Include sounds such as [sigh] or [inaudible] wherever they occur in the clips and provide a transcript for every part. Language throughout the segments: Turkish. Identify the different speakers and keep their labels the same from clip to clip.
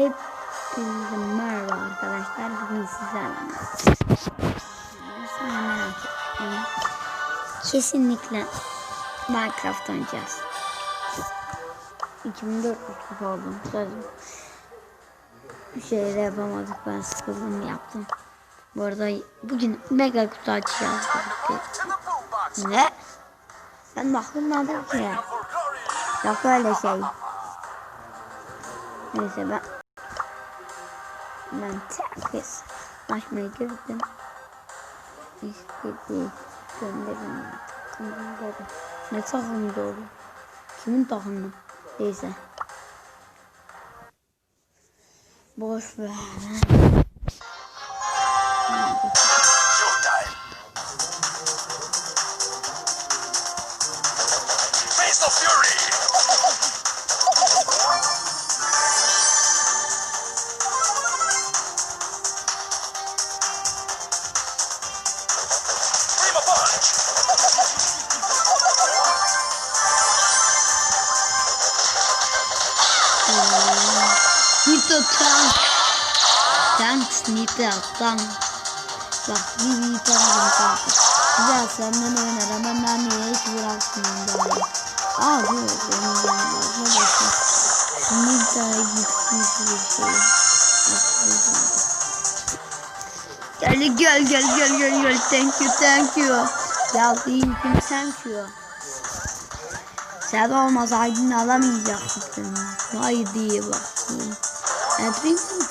Speaker 1: Hepinize merhaba arkadaşlar. Bugün sizlerle. Kesinlikle Minecraft oynayacağız. 2400 kupa oldum. Sözüm. Bir şey de yapamadık. Ben sıkıldım yaptım. Bu arada bugün mega kutu açacağız. Ne? Ben bakılmadım ki. Yok öyle şey. Neyse ben ben terkis açmaya girdim. İstediği gönderin. Ne takımda oldu? Kimin takımı? Neyse. Boş ver.
Speaker 2: Fury.
Speaker 1: Tank. Bak bir bir tanıdım kanka. Güzel senden oynar ama ben niye hiç bırakmıyorum böyle. Aa diyor benim yanımda. Ne bakın. Nito'ya gitmiş bir şey. Gel gel gel gel gel gel. Thank you thank you. Ya değil thank you. Sen olmasaydın alamayacaktın. Vay diye bakayım. Ben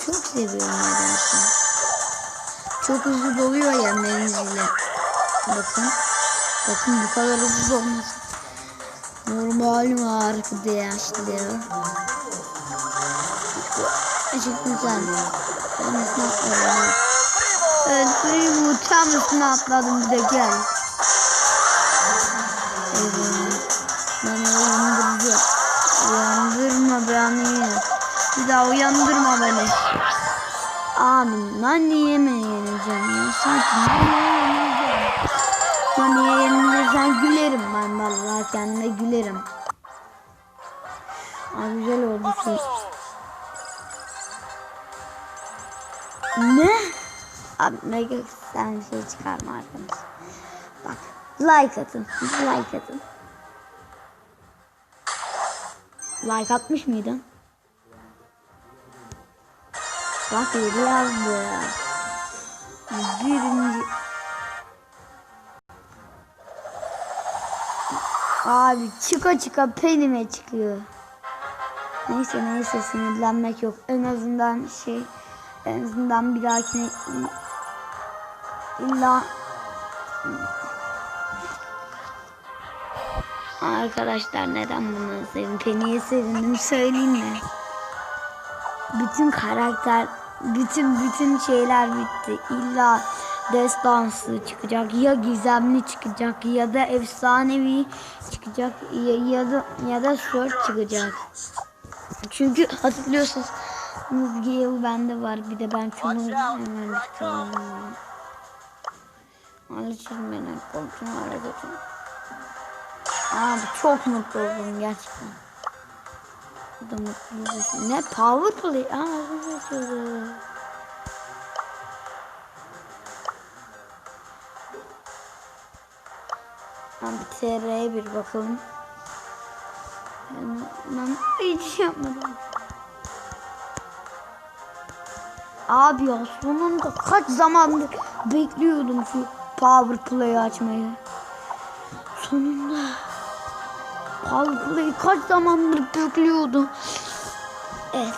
Speaker 1: çok seviyorum nedense. Çok hızlı doluyor ya menzili. Bakın. Bakın bu kadar hızlı olması. Normal mi arkadaşlar? Çok güzel. Ben üstüne atladım. Evet, Primo tam üstüne atladım bir de gel. Evet. Beni uyandırdı. Uyandırma beni. Bir daha uyandırma beni. Amin. Ben niye mi yeneceğim ya? Sanki niye yeneceğim? Ben niye yenilirsen gülerim ben vallahi kendime gülerim. Aa, güzel oldu şu. Ne? Abi mega sen şey çıkarma arkadaş. Bak like atın. Like atın. Like atmış mıydın? Bak yedi yazdı. Abi çıka çıka penime çıkıyor. Neyse neyse sinirlenmek yok. En azından şey en azından bir dahakine illa Arkadaşlar neden bunu sevdim? Penny'e sevindim söyleyeyim mi? Bütün karakter, bütün bütün şeyler bitti. İlla destansı çıkacak ya gizemli çıkacak ya da efsanevi çıkacak ya, ya da ya da sword çıkacak. Çünkü hatırlıyorsunuz Gale bende var bir de ben şunu hemen çıkardım. Alışırım beni hale götürün. Abi çok mutlu oldum gerçekten. Bu da mutlu Ne power play? Aa bu Abi TR'ye bir bakalım. Ben, ben hiç şey yapmadım. Abi ya sonunda kaç zamandır bekliyordum şu power play açmayı. Sonunda. Powerplay'i kaç zamandır bekliyordum. Evet.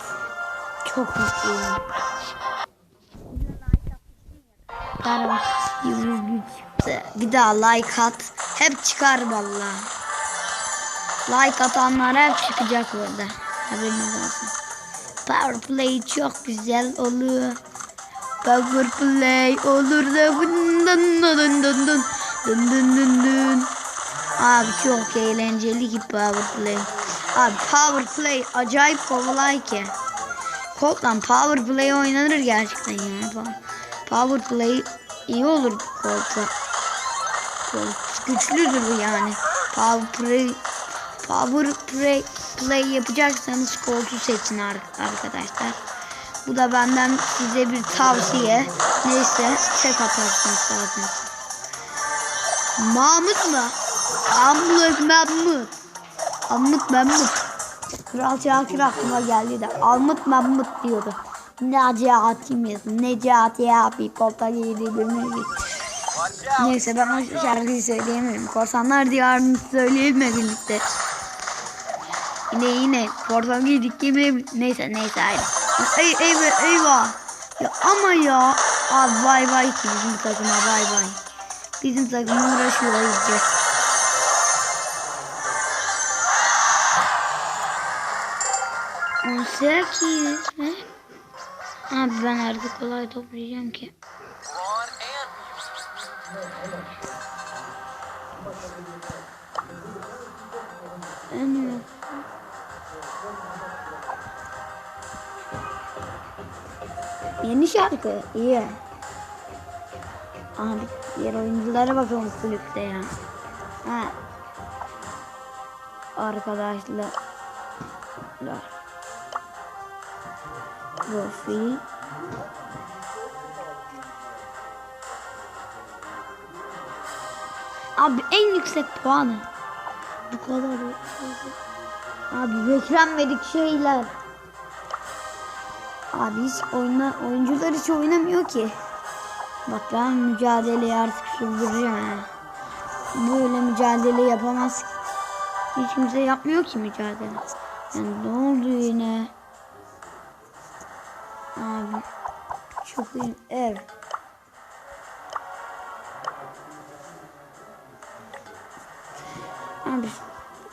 Speaker 1: Çok mutluyum. Bir daha like at. Hep çıkar valla. Like atanlar hep çıkacak burada. Haberiniz olsun. Power play çok güzel oluyor. Power play olur da dın dın dın dın dın dın dın dın dın. Abi çok eğlenceli ki Power Play. Abi Power Play acayip kolay ki. Colt'tan Power Play oynanır gerçekten ya. Power Play iyi olur Colt'a. Colt güçlüdür bu yani. Power Play Power Play, play yapacaksanız Colt'u seçin ar- arkadaşlar. Bu da benden size bir tavsiye. Neyse tek atarsınız zaten. Mahmut mu? Amlık Mahmut. Amlık Mahmut. Kral Şakir aklıma geldi de Almut Mahmut diyordu. Necati'miz, Necati abi koltuğa giydi Neyse ben o şarkıyı söyleyemiyorum. Korsanlar diyarını söyleyelim birlikte. Yine yine korsan giydik yemin Neyse neyse haydi. Ey, eyvah eyvah. Ya ama ya. Abi bay bay ki bizim takıma bay bay. Bizim takım uğraşıyor iyice. On sekiz? Abi ben artık kolay toplayacağım ki. İyi. Yeni şarkı iyi. Abi diğer oyunculara bakalım kulüpte ya. Ha. Arkadaşlar. Profil. Abi en yüksek puanı. Bu kadar. Abi beklenmedik şeyler. Abi hiç oyna, oyuncular hiç oynamıyor ki. Bak ben mücadeleyi artık sürdüreceğim. ha. Böyle mücadele yapamaz. Hiç kimse yapmıyor ki mücadele. Yani ne oldu yine? Abi çok iyi. Ev. Abi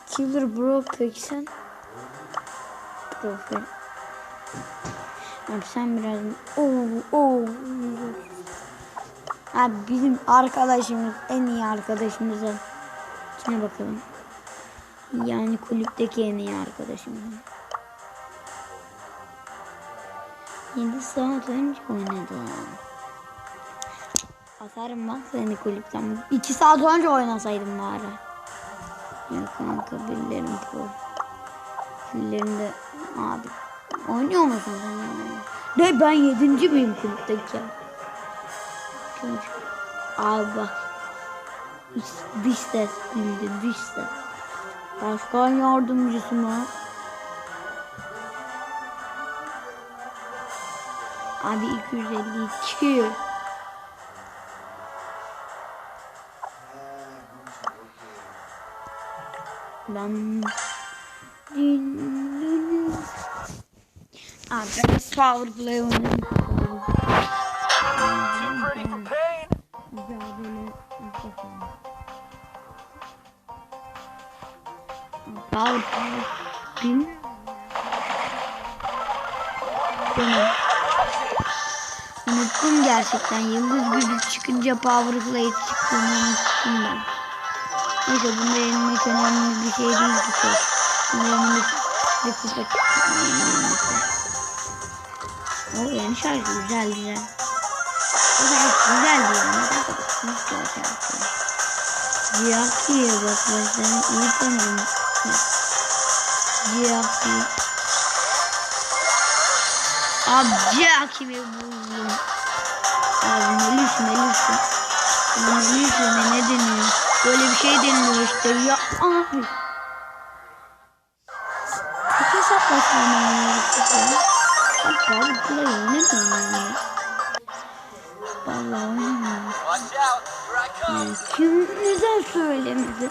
Speaker 1: Killer Bro peki sen? Profil. Abi sen biraz Oo, oo. Abi bizim arkadaşımız en iyi arkadaşımızın kime bakalım. Yani kulüpteki en iyi arkadaşımız. 7 saat önce oynadı. Atarım bak seni kulüpten. 2 saat önce oynasaydım bari. Ya kanka birilerin profillerinde abi oynuyor musun sen yani? Ne ben yedinci miyim kulüpteki ya? Abi bak dış ses bildi dış ses. Başkan yardımcısı mı? Abi 252. Ben Abi ben power play yapalım. Power play. Benim. Unuttum gerçekten. Yıldız gücü çıkınca Power Play çıktığını unuttum ben. Neyse bunda yenilmek önemli bir şey değil ki çok. Bunda yenilmek bir kupa O yeni şarkı güzel güzel. O şarkı güzel diyor. Ne kadar güzel şarkı. Cihaki'ye bak ben seni iyi tanıdım. Cihaki. Abi Cihaki'mi buldum. Abi Melis Melis. Melis ne deniyor? Böyle bir şey deniliyor işte ya abi. Tek hesaplaşma oynuyoruz ya. Hatta bu play oynamıyorum ya. Vallahi oynamıyorum. Yani kim neden söylemedi?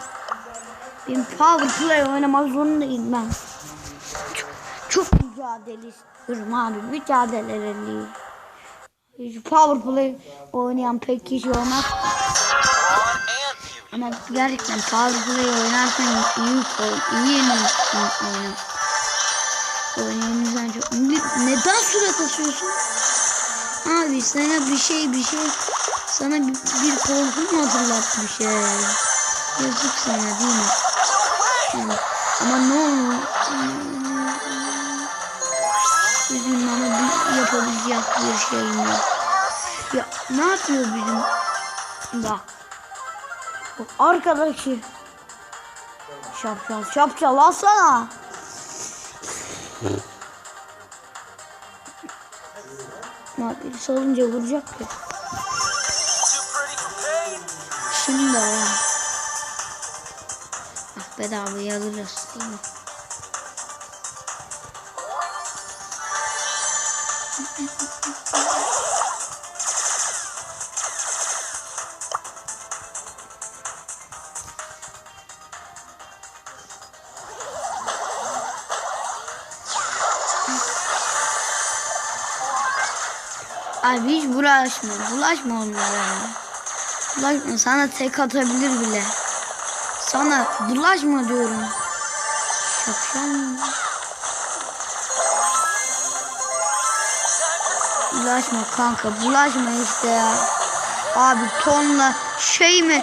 Speaker 1: Ben power play oynamak zorundayım ben. Çok, çok mücadele istiyorum abi. Mücadeleli. Hiç power play oynayan pek kişi olmaz. Ama gerçekten power play oynarsan iyi iyi oyna. Oynayanızdan çok... Ne- Neden surat asıyorsun? Abi sana bir şey bir şey sana bir, bir korku mu hatırlattı bir şey? Yazık sana değil mi? Yani, ama ne olur? Bizim ama bir yapabilecek bir şeyim yok. Ya ne yapıyor bizim? Bak. Bak arkadaşı. Şapşal şapşal alsana. [laughs] Ama birisi olunca vuracak ya. Şimdi var. Ah bedavaya alırız değil mi? Abi hiç bulaşma. Bulaşma onlara. Bulaşma. Sana tek atabilir bile. Sana bulaşma diyorum. Şapşal mı? Bulaşma kanka. Bulaşma işte ya. Abi tonla şey mi?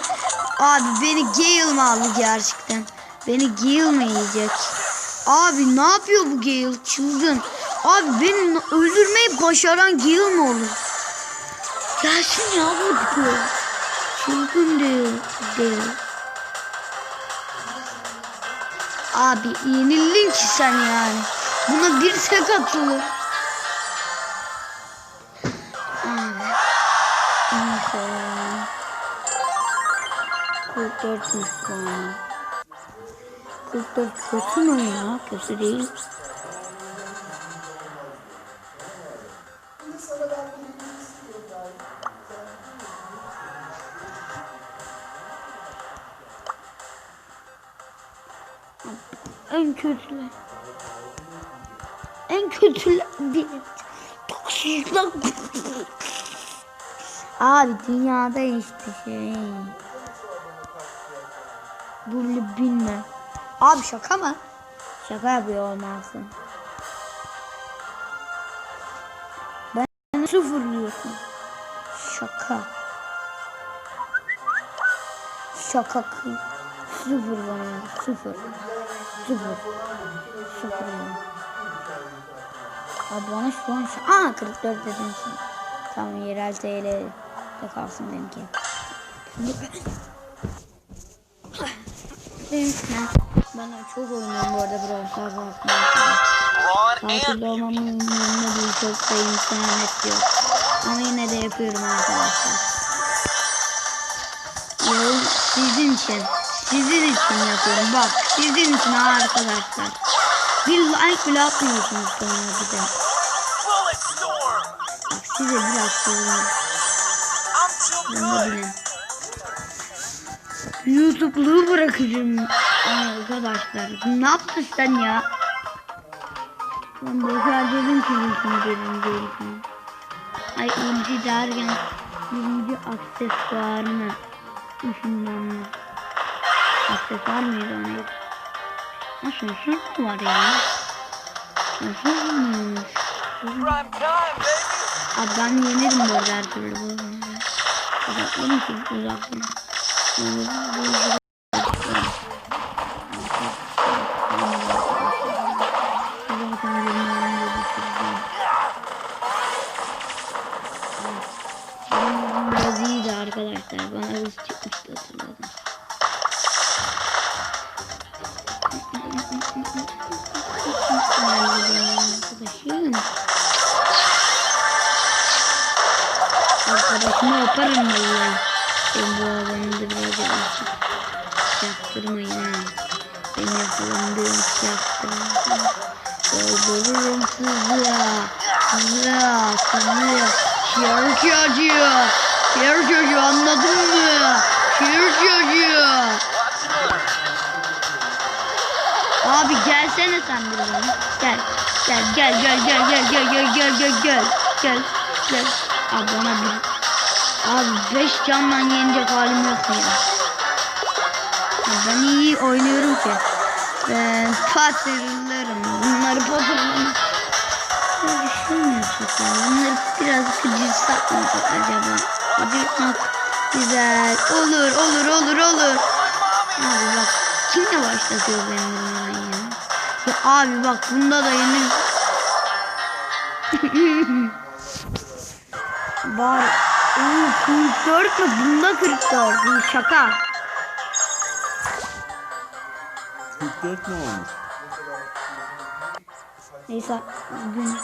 Speaker 1: Abi beni Gale mi aldı gerçekten? Beni Gale mi yiyecek? Abi ne yapıyor bu Gale? Çılgın. Abi beni öldürmeyi başaran Gale mi olur? Gelsin ya bu diyor. Çılgın diyor. diyor. Abi yenildin ki sen yani. Buna bir tek atılır. Neyse. 44'müş puanı. 44 kötü mü ya? Kötü değil. Kötüler. En kötüler bir toksizlik. Abi dünyada işte şey. Bunu bilme. Abi şaka mı? Şaka yapıyor olmalısın. Ben sıfırlıyorsun. Şaka. Şaka sıfır bana sıfır. Sıfır. Sıfır. Abi bana şu an şu... Aa 44 dedim şimdi. Tamam yerel TL de kalsın benimki. Benimkine. Ben çok oynuyorum bu arada Brawl Stars aslında. Tatilde olmamın yanında değil çok da internet yok. Ama yine de yapıyorum arkadaşlar. Yol sizin için. Sizin için yapıyorum. Bak sizin için arkadaşlar. Bir like bile atmıyorsunuz sonra bir de. Bak size biraz
Speaker 2: good.
Speaker 1: bilin. YouTube'luğu bırakacağım arkadaşlar. Ne yaptın sen ya? Ben boşver dedim ki bizim dedim dedim. Ay inci derken birinci aksesuarını ışınlanma. Aksesuar mıydı o neydi? Ha sonsuz mu var ya?
Speaker 2: Sonsuz muymuş?
Speaker 1: Abi ben yenerim bu arada her türlü bu. Uzaklı mısın? Uzaklı. Yaparım vallahi. Ben bu adamı da biraz yavaş yaptırmayın ha. Ben yakalandığım için yaptırmayın. Öldürürüm sizi ya. Sizi ya. Sizi ya. Şehir çocuğu. Şehir çocuğu anladın mı? Şehir çocuğu. Abi gelsene sen bir. Gel. Gel gel gel gel gel gel gel gel gel gel gel gel. Abi bana bir Abi 5 candan yenecek halim yok ya. Ya Ben iyi oynuyorum ki. Ben patırlarım. Bunları patırlarım. Düşünmüyorsun sen? Bunları biraz kıcırsak mı acaba? Kıcırtmak güzel. Olur olur olur olur. Abi bak kimle başlatıyor benim ya? Ya abi bak bunda da yenir. Var. [laughs] Oo, 44 mü? Bunda 44. Bu şaka.
Speaker 3: 44 mi olmuş?
Speaker 1: Neyse bugün